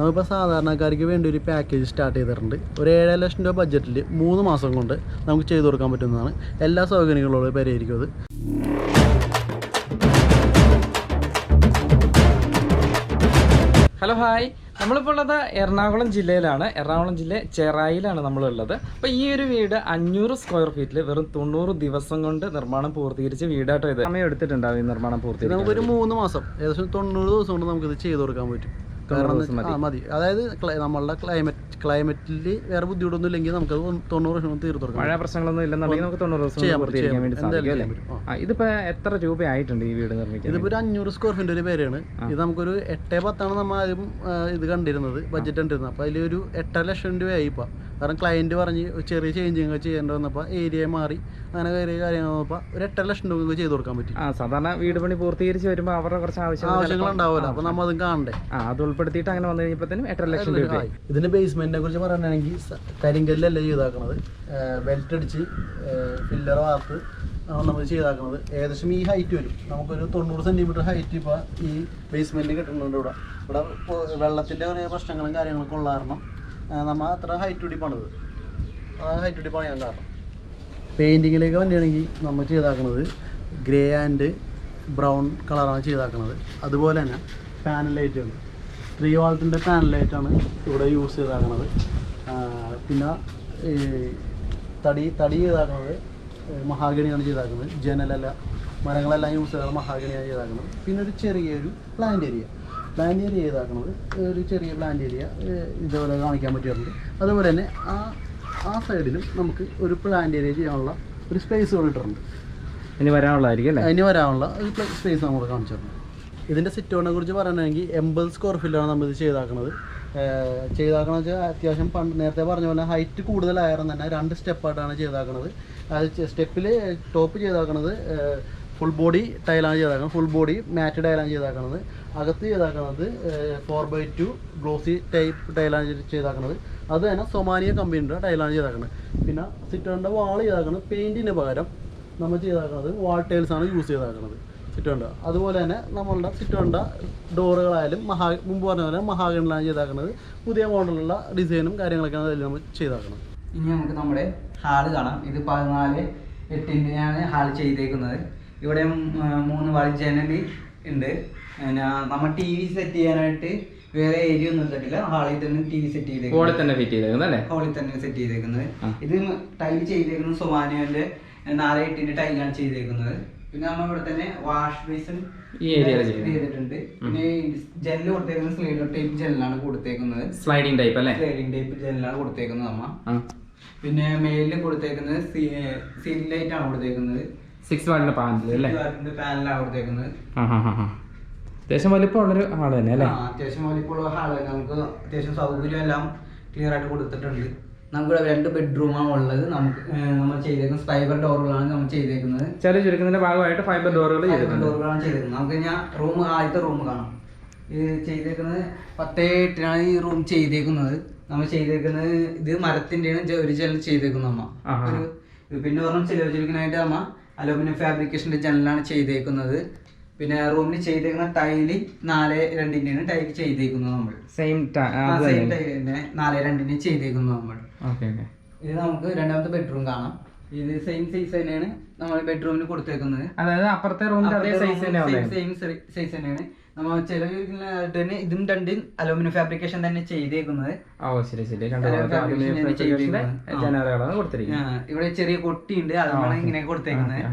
നമ്മളിപ്പോൾ സാധാരണക്കാർക്ക് വേണ്ടി ഒരു പാക്കേജ് സ്റ്റാർട്ട് ചെയ്തിട്ടുണ്ട്. ഒരു ഏഴര ലക്ഷം രൂപ ബഡ്ജറ്റിൽ മൂന്ന് മാസം കൊണ്ട് നമുക്ക് ചെയ്തു കൊടുക്കാൻ പറ്റുന്നതാണ്. എല്ലാ സൗകര്യങ്ങളോടും പരിഹരിക്കും അത്. ഹലോ ഹായ് നമ്മളിപ്പോൾ ഉള്ളത് എറണാകുളം ജില്ലയിലാണ്. എറണാകുളം ജില്ല ചെറായിലാണ് നമ്മളുള്ളത്. അപ്പോൾ ഈ ഒരു വീട് അഞ്ഞൂറ് സ്ക്വയർ ഫീറ്റിൽ വെറും തൊണ്ണൂറ് ദിവസം കൊണ്ട് നിർമ്മാണം പൂർത്തീകരിച്ച വീടായിട്ടോ ഇത്. സമയം എടുത്തിട്ടുണ്ടാവും ഈ നിർമ്മാണം പൂർത്തീകരിക്കാൻ നമുക്കൊരു മൂന്ന് മാസം ഏകദേശം തൊണ്ണൂറ് ദിവസം കൊണ്ട് നമുക്കിത് ചെയ്തു കൊടുക്കാൻ പറ്റും. കാരണം മതി. അതായത് നമ്മളുടെ ക്ലൈമറ്റ് ക്ലൈമറ്റിൽ വേറെ ബുദ്ധിമുട്ടൊന്നും ഇല്ലെങ്കിൽ നമുക്ക് തൊണ്ണൂറ് ദിവസം തീർത്ത് കൊടുക്കാം മഴ പ്രശ്നങ്ങളൊന്നും ഇല്ലെന്നുണ്ടെങ്കിൽ നമുക്ക് തൊണ്ണൂറ് ദിവസം ഇതിപ്പോൾ എത്ര രൂപയായിട്ടുണ്ട് ഈ വീട് നിർമ്മിക്കാൻ? ഇതിപ്പോ ഒരു അഞ്ഞൂറ് സ്ക്വയർ ഫീറ്റ് ഒരു പേരാണ്. ഇത് നമുക്കൊരു എട്ടേ പത്താണ് നമ്മൾ ആദ്യം ഇത് കണ്ടിരുന്നത് ബഡ്ജറ്റ് കണ്ടിരുന്നത്. അപ്പൊ അതിലൊരു എട്ടര ലക്ഷം രൂപയായി ഇപ്പോൾ കാരണം ക്ലയന്റ് പറഞ്ഞ് ചെറിയ ചേഞ്ചിങ് ചെയ്യേണ്ടി വന്നപ്പോൾ ഏരിയ മാറി. അങ്ങനെ കയറിയ കാര്യങ്ങൾ വന്നപ്പോൾ ഒരു എട്ടര ലക്ഷം രൂപ ചെയ്ത് കൊടുക്കാൻ പറ്റും. ആ സാധാരണ വീട് പണി പൂർത്തീകരിച്ച് വരുമ്പോൾ അവരുടെ കുറച്ച് ആവശ്യങ്ങൾ ആവശ്യങ്ങൾ ഉണ്ടാവില്ല അപ്പോൾ നമ്മൾ അതും കാണണ്ടേ? ആ അത് ഉൾപ്പെടുത്തിയിട്ട് അങ്ങനെ വന്നു കഴിഞ്ഞപ്പോഴത്തേനും എട്ടര ലക്ഷം രൂപ ഇതിന്റെ ബേസ്മെന്റിനെ കുറിച്ച് പറയുകയാണെങ്കിൽ കരിങ്കല്ലല്ലേ ചെയ്താക്കണത്? ബെൽറ്റ് അടിച്ച് ഫില്ലർ വാർത്ത് നമ്മൾ ചെയ്താക്കുന്നത് ഏകദേശം ഈ ഹൈറ്റ് വരും. നമുക്കൊരു തൊണ്ണൂറ് സെന്റിമീറ്റർ ഹൈറ്റ് ഇപ്പോൾ ഈ ബേസ്മെന്റ് കിട്ടുന്നുണ്ട് ഇവിടെ. ഇവിടെ വെള്ളത്തിന്റെ വെള്ളത്തിന്റെ കുറേ പ്രശ്നങ്ങളും കാര്യങ്ങളൊക്കെ ഉള്ള കാരണം നമ്മൾ അത്ര ഹൈറ്റ് കൂടി പണിത്. ആ ഹൈറ്റ് കൂടി പണിയാൻ കാരണം. പെയിന്റിങ്ങിലേക്ക് വേണ്ടിയാണെങ്കിൽ നമ്മൾ ചെയ്താക്കുന്നത് ഗ്രേ ആൻഡ് ബ്രൗൺ കളറാണ് ചെയ്താക്കുന്നത് അതുപോലെ തന്നെ പാനൽ ലൈറ്റാണ് ത്രീ വാൾട്ടിന്റെ പാനൽ ലൈറ്റാണ് ഇവിടെ യൂസ് ചെയ്താക്കുന്നത് പിന്നെ തടി തടി ചെയ്താക്കുന്നത് മഹാഗണിയാണ് ചെയ്താക്കുന്നത് ജനലല്ല മരങ്ങളെല്ലാം യൂസ് ചെയ്താൽ മഹാഗണിയാണ് ചെയ്താക്കുന്നത് പിന്നെ ഒരു ചെറിയൊരു പ്ലാന്റ് ഏരിയ പ്ലാന്റ് ഏരിയ ഇതാക്കുന്നത് ഒരു ചെറിയ പ്ലാന്റ് ഏരിയ ഇതേപോലെ കാണിക്കാൻ പറ്റിയിട്ടുണ്ട്. അതുപോലെ തന്നെ ആ ആ സൈഡിലും നമുക്ക് ഒരു പ്ലാന്റ് ഏരിയ ചെയ്യാനുള്ള ഒരു സ്പേസ് കൊടുത്തിട്ടുണ്ട് ഇനി വരാനുള്ളതായിരിക്കും അല്ലേ? അതിന് വരാനുള്ള ഒരു സ്പേസ് നമ്മൾ കാണിച്ചു തരണം ഇതിന്റെ സിറ്റോണിനെ കുറിച്ച് പറയുകയാണെങ്കിൽ എൺപത് സ്ക്വയർ ഫീറ്റാണ് നമ്മൾ ഇത് ചെയ്താക്കുന്നത് ചെയ്താക്കണമെന്ന് വെച്ചാൽ അത്യാവശ്യം പണ്ട് നേരത്തെ പറഞ്ഞ പോലെ ഹൈറ്റ് കൂടുതലായിരുന്നു തന്നെ രണ്ട് സ്റ്റെപ്പായിട്ടാണ് ചെയ്താക്കണത്. അത് സ്റ്റെപ്പിൽ ടോപ്പ് ചെയ്താക്കണത് ഫുൾ ബോഡി ടൈലാണ് ചെയ്താക്കുന്നത്. ഫുൾ ബോഡി മാറ്റ് ടൈലാണ് ചെയ്താക്കുന്നത്. അകത്ത് ചെയ്താക്കുന്നത് four by two glossy type ടൈലാണ് ചെയ്താക്കുന്നത്. അത് തന്നെ സൊമാനിയ കമ്പനിയുടെ ടൈലാണ് ചെയ്താക്കുന്നത്. പിന്നെ സിറ്റോണിന്റെ വാൾ ചെയ്താക്കുന്നത് പെയിന്റിന് പകരം നമ്മൾ ചെയ്താക്കുന്നത് വാൾ ടൈൽസാണ് യൂസ് ചെയ്താക്കുന്നത് സിറ്റോണ്ട അതുപോലെ തന്നെ നമ്മളുടെ സിറ്റോണ്ട ഡോറുകളായാലും മഹാ മുമ്പ് പറഞ്ഞ പോലെ മഹാഗണിലാണ് ചെയ്താക്കുന്നത്. പുതിയ മോഡലുള്ള ഡിസൈനും കാര്യങ്ങളൊക്കെയാണ് അതിൽ നമ്മൾ ചെയ്താക്കുന്നത്. ഇനി നമുക്ക് നമ്മുടെ ഹാൾ കാണാം. ഇത് പതിനാല് എട്ടിന്റെയാണ് ഹാൾ ചെയ്തേക്കുന്നത്. ഇവിടെ മൂന്ന് വാൾ ജനൽ ഉണ്ട്. പിന്നെ നമ്മൾ ടി വി സെറ്റ് ചെയ്യാനായിട്ട് വേറെ ഏരിയ ഒന്നും ഇട്ടിട്ടില്ല. ഹാളിൽ തന്നെ ടി വി സെറ്റ് ഹോളിൽ ചെയ്തേക്കുന്നത് തന്നെ ഫിറ്റ് ചെയ്തേക്കുന്നത് അല്ലേ? ഹോളിൽ തന്നെ സെറ്റ് ചെയ്തേക്കുന്നത്. ഇത് ടൈൽ ചെയ്തേക്കുന്നത് സുമാനുവിന്റെ നാല് എട്ടിന്റെ ടൈലാണ് ചെയ്തേക്കുന്നത്. പിന്നെ നമ്മൾ ഇവിടെ തന്നെ വാഷ് ബേസിൻ ചെയ്തിട്ടുണ്ട്. പിന്നെ ജെല്ല് കൊടുത്തേക്കുന്നത് സ്ലൈഡർ ടൈപ്പ് ജെല്ലാണ് കൊടുത്തേക്കുന്നത്. സ്ലൈഡിംഗ് ടൈപ്പ് അല്ലേ? സ്ലൈഡിംഗ് ടൈപ്പ് ജെല്ലാണ് കൊടുത്തേക്കുന്നത് നമ്മ. പിന്നെ മേലിൽ കൊടുത്തേക്കുന്നത് സീലിംഗ് ലൈറ്റ് ആണ് കൊടുത്തേക്കുന്നത്. സിക്സ് വാളിന്റെ പാനൽ അല്ലേ? പാനലാണ് കൊടുത്തേക്കുന്നത്. ഒരു അത്യാവശ്യം വലിപ്പമുള്ളൊരു ആൾ തന്നെ അല്ലേ? അത്യാവശ്യം വലിപ്പമുള്ള ഹാൾ നമുക്ക് അത്യാവശ്യം സൗകര്യം എല്ലാം ക്ലിയർ ആയിട്ട് കൊടുത്തിട്ടുണ്ട്. നമുക്ക് ഇവിടെ രണ്ട് ബെഡ്റൂമാണ് ഉള്ളത്. നമുക്ക് നമ്മൾ ചെയ്തേക്കുന്നത് ഫൈബർ ഡോറുകളാണ് നമ്മൾ ചെയ്തേക്കുന്നത്. ചില ചുരുക്കുന്നതിന്റെ ഭാഗമായിട്ട് ഫൈബർ ഡോറുകൾ ഡോറുകളാണ് ചെയ്തേക്കുന്നത്. നമുക്ക് ഞാൻ റൂം ആദ്യത്തെ റൂം കാണാം. ഇത് ചെയ്തേക്കുന്നത് പത്തേ എട്ടിനാണ് ഈ റൂം ചെയ്തേക്കുന്നത്. നമ്മൾ ചെയ്തേക്കുന്നത് ഇത് മരത്തിന്റെയാണ് ഒരു ജനൽ ചെയ്തേക്കുന്നത് അമ്മ. ഒരു പിന്നെ പറഞ്ഞാൽ ചിലവചിരിക്കാനായിട്ട് അമ്മ. അലൂമിനിയം ഫാബ്രിക്കേഷന്റെ ജനലാണ് ചെയ്തേക്കുന്നത്. പിന്നെ റൂമിന് ചെയ്തേക്കുന്ന ടൈൽ നാല് രണ്ടിന്റെയാണ് ടൈൽ ചെയ്തേക്കുന്നത് നമ്മൾ. സെയിം സെയിം ടൈൽ തന്നെ. നാല് രണ്ടിന് ചെയ്തേക്കുന്നത് നമ്മൾ. ഇത് നമുക്ക് രണ്ടാമത്തെ ബെഡ്റൂം കാണാം. ഇത് സെയിം സൈസ് തന്നെയാണ് നമ്മൾ ബെഡ്റൂമിന് കൊടുത്തേക്കുന്നത്. അതായത് അപ്പുറത്തെ റൂമിന്റെ അതേ സൈസ് തന്നെയാണ് സെയിം സൈസ് തന്നെയാണ്. നമ്മൾ ചില തന്നെ ഇതും രണ്ടും അലൂമിനിയം ഫാബ്രിക്കേഷൻ തന്നെ ചെയ്തേക്കുന്നത്. ഓ ശരി ശരി. ജനാലകളാണ് കൊടുത്തിരിക്കുന്നത്. ഇവിടെ ചെറിയ കൊട്ടിയുണ്ട്. അതാണ് ഇങ്ങനെ കൊടുത്തേക്കുന്നത്.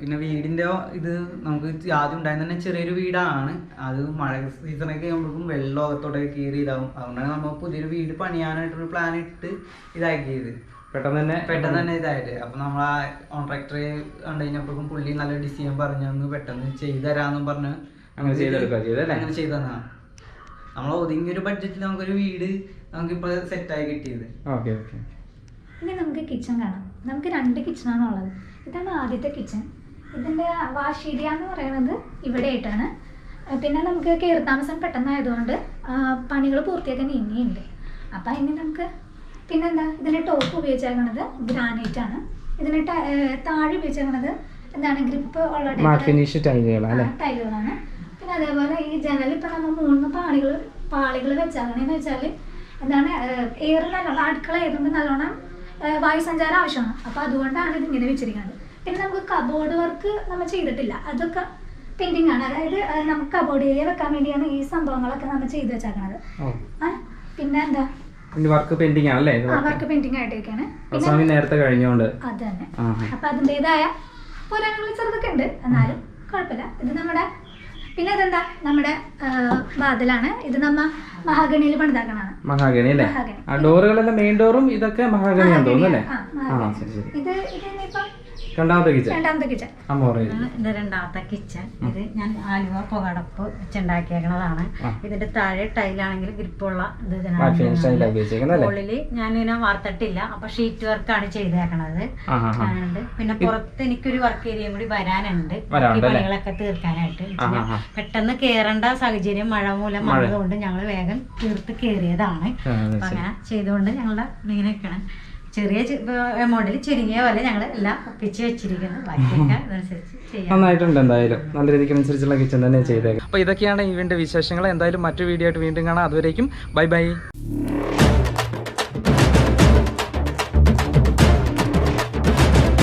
പിന്നെ വീടിന്റെ ഇത് നമുക്ക് ആദ്യം ഉണ്ടായിരുന്ന തന്നെ ചെറിയൊരു വീടാണ്. അത് മഴ സീസണൊക്കെ ആകുമ്പോഴേക്കും വെള്ളം അകത്തോട്ടൊക്കെ കയറി ഇതാവും. അതുകൊണ്ടാണ് നമ്മൾ പുതിയൊരു വീട് പണിയാനായിട്ടൊരു പ്ലാൻ ഇട്ട് ഇതാക്കിയത്. പെട്ടെന്ന് തന്നെ പെട്ടെന്ന് തന്നെ ഇതായിട്ട് അപ്പൊ നമ്മൾ ആ കോൺട്രാക്ടറെ കണ്ടു കഴിഞ്ഞപ്പോഴേക്കും പുള്ളി നല്ല ഡിസൈൻ പറഞ്ഞു പെട്ടെന്ന് ചെയ്തു തരാന്നും പറഞ്ഞ് അങ്ങനെ ചെയ്തെടുക്കുക ചെയ്തല്ലേ അങ്ങനെ ചെയ്തതാ നമ്മൾ ഒതുങ്ങിയൊരു ബഡ്ജറ്റിൽ നമുക്കൊരു വീട് നമുക്ക് നമുക്കിപ്പോൾ സെറ്റായി കിട്ടിയത്. ഓക്കെ ഓക്കെ ഇനി നമുക്ക് കിച്ചൺ കാണാം. നമുക്ക് രണ്ട് കിച്ചണാണ് ഉള്ളത്. ഇതാണ് ആദ്യത്തെ കിച്ചൺ ഇതിന്റെ വാഷ് ഏരിയ എന്ന് പറയുന്നത് ഇവിടെ ആയിട്ടാണ് പിന്നെ നമുക്ക് കയറി താമസം പെട്ടെന്നായതുകൊണ്ട് പണികൾ പൂർത്തിയാക്കാൻ ഇനിയുണ്ട്. അപ്പം ഇനി നമുക്ക് പിന്നെന്താ? ഇതിന്റെ ടോപ്പ് ഉപയോഗിച്ചേക്കണത് ഗ്രാനൈറ്റ് ആണ്. ഇതിന് താഴെ ഉപയോഗിച്ചേക്കണത് എന്താണ്? ഗ്രിപ്പ് ഉള്ള ടൈലുകളാണ് പിന്നെ അതേപോലെ ഈ ജനൽ ഇപ്പം നമ്മൾ മൂന്ന് പാളികൾ പാളികൾ വെച്ചാണെന്ന് വെച്ചാൽ എന്താണ് നല്ലോണം അടുക്കള ആയതുകൊണ്ട് നല്ലോണം വായുസഞ്ചാരം വായു സഞ്ചാരം ആവശ്യമാണ്. അപ്പോൾ അതുകൊണ്ടാണ് ഇത് ഇങ്ങനെ വെച്ചിരിക്കുന്നത്. പിന്നെ നമുക്ക് കബോർഡ് വർക്ക് നമ്മൾ ചെയ്തിട്ടില്ല. അതൊക്കെ പെയിന്റിംഗ് ആണ്. അതായത് നമുക്ക് കബോർഡ് ഏരിയ വെക്കാൻ വേണ്ടിയാണ് ഈ സംഭവങ്ങളൊക്കെ നമ്മൾ ചെയ്തു വെച്ചേക്കണത്. പിന്നെ എന്താ? വർക്ക് പെയിന്റിംഗ് ആണല്ലേ? വർക്ക് പെയിന്റിംഗ് ആയിട്ടൊക്കെയാണ് പിന്നെ നേരത്തെ കഴിഞ്ഞോണ്ട്. അത് തന്നെ. അപ്പൊ അതിന്റെതായ പോരാട്ടങ്ങൾ ചെറുതൊക്കെ ഉണ്ട്. എന്നാലും കുഴപ്പമില്ല. ഇത് നമ്മുടെ പിന്നെ ഇതെന്താ നമ്മുടെ വാതിലാണ്. ഇത് നമ്മ മഹാഗണിയിൽ പണിതാക്കണാണ് മഹാഗണി അല്ലേ? ആ ഡോറുകളെല്ലാം മെയിൻ ഡോറും ഇതൊക്കെ മഹാഗണിയാണ് തോന്നുന്നു അല്ലേ? മഹാഗണി. ഇത് ഇതിപ്പം രണ്ടാമത്തെ കിച്ചൺ? രണ്ടാമത്തെ കിച്ചൺ. അമ്മോറ ഇത് രണ്ടാമത്തെ കിച്ചൺ. ഇത് ഞാൻ ആലുവ പുകടപ്പ് വെച്ചുണ്ടാക്കിയേക്കണതാണ്. ഇതിന്റെ താഴെ ടൈലാണെങ്കിൽ ഗ്രിപ്പുള്ള ഇത് ഉള്ളിൽ മുകളിൽ ഞാനിങ്ങനെ വാർത്തിട്ടില്ല അപ്പൊ ഷീറ്റ് വർക്ക് ആണ് ചെയ്തേക്കണത്. പിന്നെ പുറത്ത് എനിക്കൊരു വർക്ക് ഏരിയ കൂടി വരാനുണ്ട്. പണികളൊക്കെ തീർക്കാനായിട്ട്. പെട്ടെന്ന് കേറേണ്ട സാഹചര്യം മഴ മൂലം മഴ. വന്നതുകൊണ്ട് ഞങ്ങൾ വേഗം തീർത്ത് കേറിയതാണ്. അങ്ങനെ ചെയ്തുകൊണ്ട് ഞങ്ങളുടെ ഇങ്ങനെ നിൽക്കണം ചെറിയ എമൗണ്ടിൽ ചുരുങ്ങിയ പോലെ ഞങ്ങൾ എല്ലാം ഒപ്പിച്ച് വെച്ചിരിക്കുന്നു. ബാക്കിയൊക്കെ അതനുസരിച്ച് നന്നായിട്ടുണ്ട് എന്തായാലും. നല്ല രീതിക്ക് അനുസരിച്ചുള്ള കിച്ചൺ തന്നെ ചെയ്തേക്കാം. അപ്പോൾ ഇതൊക്കെയാണ് ഇവന്റെ വിശേഷങ്ങൾ. എന്തായാലും മറ്റു വീഡിയോ ആയിട്ട് വീണ്ടും കാണാം. അതുവരേക്കും ബൈ ബൈ.